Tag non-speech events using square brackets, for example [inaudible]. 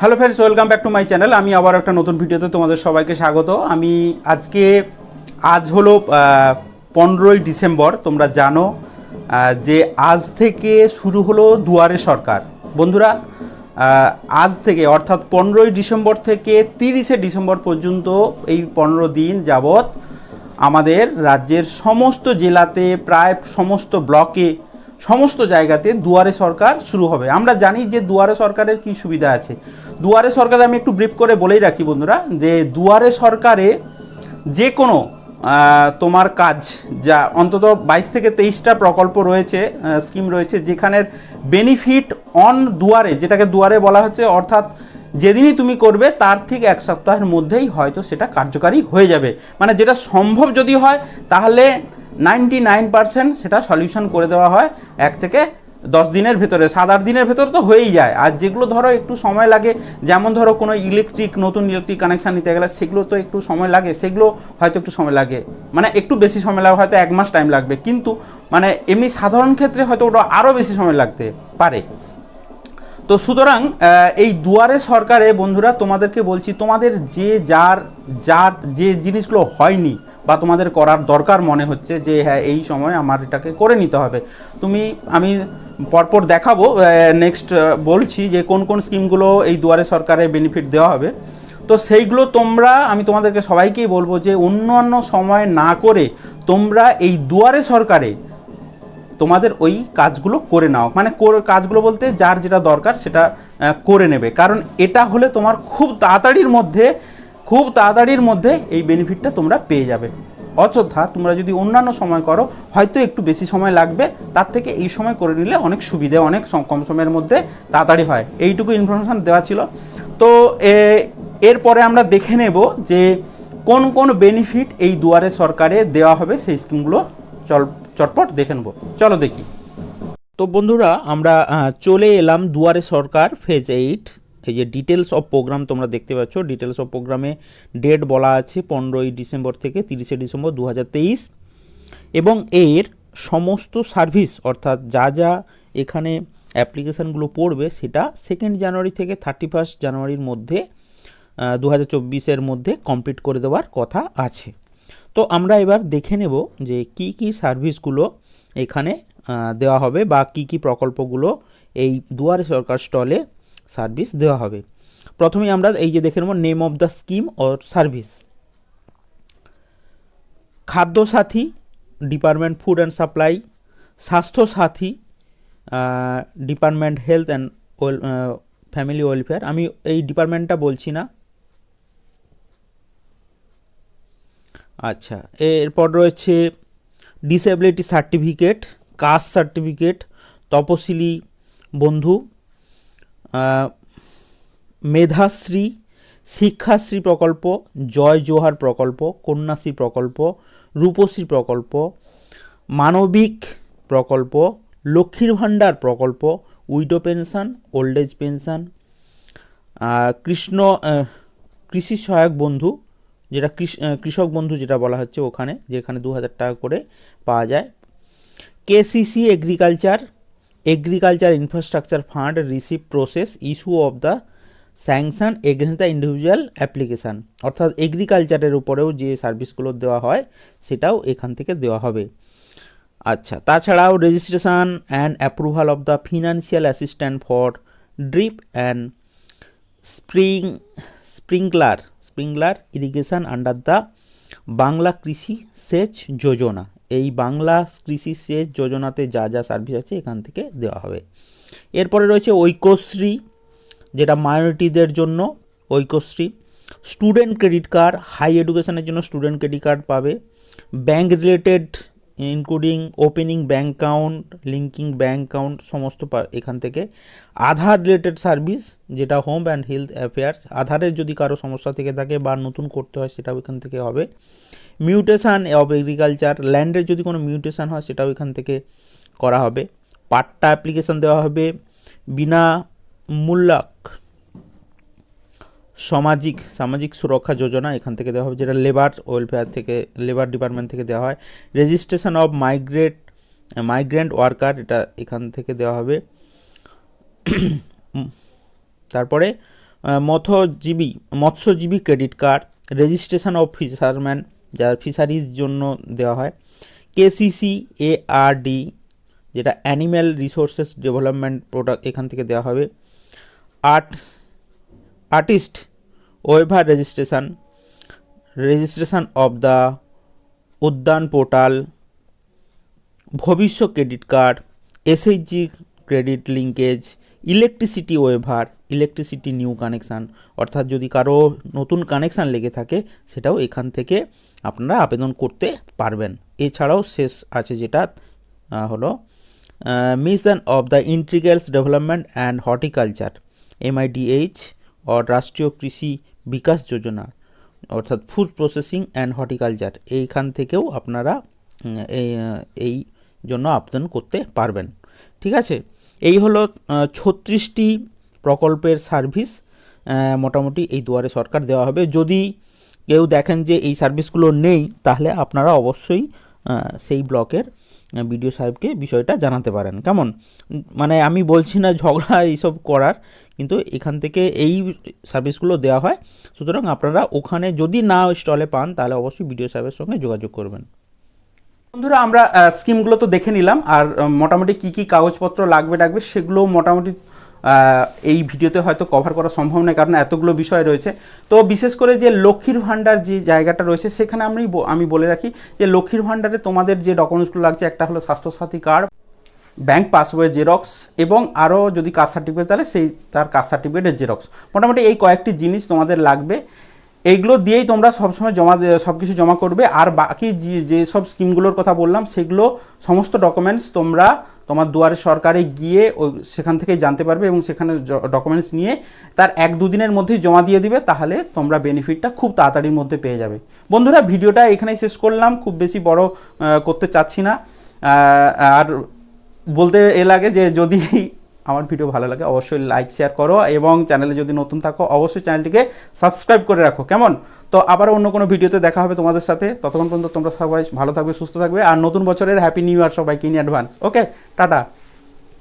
Hello friends welcome back to my channel আমি আবার একটা নতুন ভিডিওতে তোমাদের সবাইকে স্বাগত। আমি আজকে, আজ হলো পনেরোই ডিসেম্বর, তোমরা জানো যে আজ থেকে শুরু হলো দুয়ারে সরকার। বন্ধুরা আজ থেকে, অর্থাৎ পনেরোই ডিসেম্বর থেকে তিরিশে ডিসেম্বর পর্যন্ত এই পনেরো দিন যাবৎ আমাদের রাজ্যের সমস্ত জেলাতে, প্রায় সমস্ত ব্লকে সমস্ত জায়গাতে দুয়ারে সরকার শুরু হবে। আমরা জানি যে দুয়ারে সরকারের কি সুবিধা আছে। দুয়ারে সরকারে আমি একটু ব্রিফ করে বলেই রাখি বন্ধুরা, যে দুয়ারে সরকারে যে কোনো তোমার কাজ, যা অন্তত বাইশ থেকে তেইশটা প্রকল্প রয়েছে স্কিম রয়েছে, যেখানের বেনিফিট অন দুয়ারে, যেটাকে দুয়ারে বলা হচ্ছে, অর্থাৎ যেদিনই তুমি করবে, তার ঠিক এক সপ্তাহের মধ্যেই হয়তো সেটা কার্যকারী হয়ে যাবে। মানে যেটা সম্ভব যদি হয়, তাহলে নাইনটি নাইন পার্সেন্ট সেটা সলিউশন করে দেওয়া হয় এক থেকে দশ দিনের ভেতরে। সাত আট দিনের ভেতরে তো হয়েই যায়। আর যেগুলো ধরো একটু সময় লাগে, যেমন ধরো কোনো ইলেকট্রিক নতুন ইলেকট্রিক কানেকশান নিতে গেলে সেগুলো তো একটু সময় লাগে, সেগুলো হয়তো একটু সময় লাগে। মানে একটু বেশি সময় লাগে হয়তো এক মাস টাইম লাগবে। কিন্তু মানে এমনি সাধারণ ক্ষেত্রে হয়তো ওটা আরও বেশি সময় লাগতে পারে। তো সুতরাং এই দুয়ারে সরকারে বন্ধুরা তোমাদেরকে বলছি, তোমাদের যে যার যার যে জিনিসগুলো হয়নি বা তোমাদের করার দরকার মনে হচ্ছে যে হ্যাঁ এই সময় আমার এটাকে করে নিতে হবে। তুমি, আমি পরপর দেখাবো নেক্সট বলছি যে কোন কোন স্কিমগুলো এই দুয়ারে সরকারে বেনিফিট দেওয়া হবে। তো সেইগুলো তোমরা, আমি তোমাদেরকে সবাইকেই বলব যে অন্য অন্য সময় না করে তোমরা এই দুয়ারে সরকারে তোমাদের ওই কাজগুলো করে নাও। মানে কাজগুলো বলতে যার যেটা দরকার সেটা করে নেবে। কারণ এটা হলে তোমার খুব তাড়াতাড়ির মধ্যে খুব তাড়াতাড়ির মধ্যে এই বেনিফিটটা তোমরা পেয়ে যাবে। অযথা তোমরা যদি অন্যান্য সময় করো, হয়তো একটু বেশি সময় লাগবে, তার থেকে এই সময় করে নিলে অনেক সুবিধে, অনেক কম সময়ের মধ্যে তাড়াতাড়ি হয়। এইটুকু ইনফরমেশান দেওয়া ছিল। তো এরপরে আমরা দেখে নেব যে কোন কোন বেনিফিট এই দুয়ারে সরকারে দেওয়া হবে, সেই স্কিমগুলো চল, চটপট দেখে নেব। চলো দেখি। তো বন্ধুরা, আমরা চলে এলাম দুয়ারে সরকার ফেজ এইট এই যে ডিটেলস অফ প্রোগ্রাম তোমরা দেখতে পাচ্ছ ডিটেলস অফ প্রোগ্রামে ডেট বলা আছে পনেরোই ডিসেম্বর থেকে তিরিশে ডিসেম্বর দু হাজার তেইশ এবং এর সমস্ত সার্ভিস অর্থাৎ যা যা এখানে অ্যাপ্লিকেশানগুলো পড়বে সেটা সেকেন্ড জানুয়ারি থেকে থার্টি ফার্স্ট জানুয়ারির মধ্যে দু হাজার মধ্যে কমপ্লিট করে দেওয়ার কথা আছে। তো আমরা এবার দেখে নেব যে কি কি সার্ভিসগুলো এখানে দেওয়া হবে বা কি কি প্রকল্পগুলো এই দুয়ারে সরকার স্টলে সার্ভিস দেওয়া হবে। প্রথমেই আমরা এই যে দেখে নেব name of the scheme or service Khadya Sathi department food and supply Swasthya Sathi department health and well family welfare আমি এই ডিপার্টমেন্টটা বলছি না। আচ্ছা এরপর রয়েছে ডিসেবিলিটি সার্টিফিকেট কাস্ট সার্টিফিকেট তপশিলি বন্ধু মেধাশ্রী, শিক্ষাশ্রী প্রকল্প, জয় জোহার প্রকল্প, কন্যাশ্রী প্রকল্প, রূপশ্রী প্রকল্প, মানবিক প্রকল্প, লক্ষ্মীর ভাণ্ডার প্রকল্প, widow pension, old age pension Krishna কৃষি সহায়ক বন্ধু, যেটা কৃষক বন্ধু যেটা বলা হচ্ছে ওখানে, যেখানে দু হাজার টাকা করে পাওয়া যায়। KCC agriculture agriculture infrastructure fund receive process issue of the sanction against the individual application অর্থাৎ এগ্রিকালচারের উপরেও যে সার্ভিসগুলো দেওয়া হয়, সেটাও এখান থেকে দেওয়া হবে। আচ্ছা তাছাড়াও registration and approval of the financial assistant for drip and spring sprinkler sprinkler irrigation under the Bangla Krishi Sech Yojana এই বাংলা কৃষি সেচ যোজনাতে যা যা সার্ভিস আছে এখান থেকে দেওয়া হবে। এরপরে রয়েছে ঐক্যশ্রী, যেটা মাইনরিটিদের জন্য Aikyashree. Student credit card high এডুকেশনের জন্য স্টুডেন্ট ক্রেডিট কার্ড পাবে। Bank related including opening bank account linking bank account সমস্ত এখান থেকে। আধার রিলেটেড সার্ভিস যেটা হোম অ্যান্ড হেলথ অ্যাফেয়ার্স আধারের যদি কারও সমস্যা থেকে থাকে বা নতুন করতে হয়, সেটাও এখান থেকে হবে। মিউটেশন অফ এগ্রিকালচার, ল্যান্ডের যদি কোনো মিউটেশান হয়, সেটাও এখান থেকে করা হবে। পাট্টা অ্যাপ্লিকেশান দেওয়া হবে বিনা মূল্যক সামাজিক সামাজিক সুরক্ষা যোজনা এখান থেকে দেওয়া হবে, যেটা লেবার ওয়েলফেয়ার থেকে লেবার ডিপার্টমেন্ট থেকে দেওয়া হয়। Registration of migrate migrant worker এটা এখান থেকে দেওয়া হবে। তারপরে মৎস্যজীবী মৎস্যজীবী credit card registration of fisherman যা ফিশারিজ জন্য দেওয়া হয়। কেসিসি এআরডি যেটা অ্যানিম্যাল রিসোর্সেস ডেভেলপমেন্ট প্রোডাক্ট এখান থেকে দেওয়া হবে। Art artist weaver registration registration of the Udyan portal Bhabishya credit card SHG credit linkage electricity waiver electricity new connection অর্থাৎ যদি কারও নতুন কানেকশান লেগে থাকে, সেটাও এখান থেকে আপনারা আবেদন করতে পারবেন। এছাড়াও শেষ আছে যেটা হলো mission of the integrated development and horticulture MIDH ও রাষ্ট্রীয় কৃষি বিকাশ যোজনা, অর্থাৎ ফুড প্রসেসিং অ্যান্ড হর্টিকালচার এইখান থেকেও আপনারা এই জন্য আবেদন করতে পারবেন। ঠিক আছে? এই হলো ছত্রিশটি প্রকল্পের সার্ভিস মোটামুটি এই দুয়ারে সরকার দেওয়া হবে। যদি কেউ দেখেন যে এই সার্ভিসগুলো নেই, তাহলে আপনারা অবশ্যই সেই ব্লকের বিডিও সাহেবকে বিষয়টা জানাতে পারেন। কেমন? মানে আমি বলছি না ঝগড়া [laughs] এইসব করার, কিন্তু এখান থেকে এই সার্ভিসগুলো দেওয়া হয়। সুতরাং আপনারা ওখানে যদি না স্টলে পান, তাহলে অবশ্যই বিডিও সাহেবের সঙ্গে যোগাযোগ করবেন। বন্ধুরা, আমরা স্কিমগুলো তো দেখে নিলাম। আর মোটামুটি কি কি কাগজপত্র লাগবে টাগবে সেগুলো মোটামুটি এই ভিডিওতে হয়তো কভার করা সম্ভব নয়, কারণ এতগুলো বিষয় রয়েছে। তো বিশেষ করে যে লক্ষ্মীর ভাণ্ডার যে জায়গাটা রয়েছে, সেখানে আমি আমি বলে রাখি যে লক্ষ্মীর ভাণ্ডারে তোমাদের যে ডকুমেন্টসগুলো লাগছে, একটা হলো স্বাস্থ্যসাথী কার্ড ব্যাংক পাসবইয়ের জেরক্স এবং আরও যদি কাস্ট সার্টিফিকেট তাহলে সেই তার কাস্ট সার্টিফিকেটের জেরক্স মোটামুটি এই কয়েকটি জিনিস তোমাদের লাগবে। এইগুলো দিয়েই তোমরা সবসময় জমা সব কিছু জমা করবে। আর বাকি যে যেসব স্কিমগুলোর কথা বললাম, সেগুলো সমস্ত ডকুমেন্টস তোমরা তোমার দুয়ারে সরকারে গিয়ে ওই সেখান থেকে জানতে পারবে এবং সেখানে ডকুমেন্টস নিয়ে তার এক দুদিনের মধ্যেই জমা দিয়ে দিবে, তাহলে তোমরা বেনিফিটটা খুব তাড়াতাড়ির মধ্যে পেয়ে যাবে। বন্ধুরা, ভিডিওটা এখানেই শেষ করলাম, খুব বেশি বড় করতে চাচ্ছি না। আর বলতে এ লাগে যে যদি আমার ভিডিও ভালো লাগে অবশ্যই লাইক শেয়ার করো এবং চ্যানেলে যদি নতুন থাকো, অবশ্যই চ্যানেলটিকে সাবস্ক্রাইব করে রাখো। কেমন? তো আবার অন্য কোনো ভিডিওতে দেখা হবে তোমাদের সাথে। ততক্ষণ পর্যন্ত তোমরা সবাই ভালো থাকবে, সুস্থ থাকবে। আর নতুন বছরের হ্যাপি নিউ ইয়ার সবাইকে ইন অ্যাডভান্স ওকে টাটা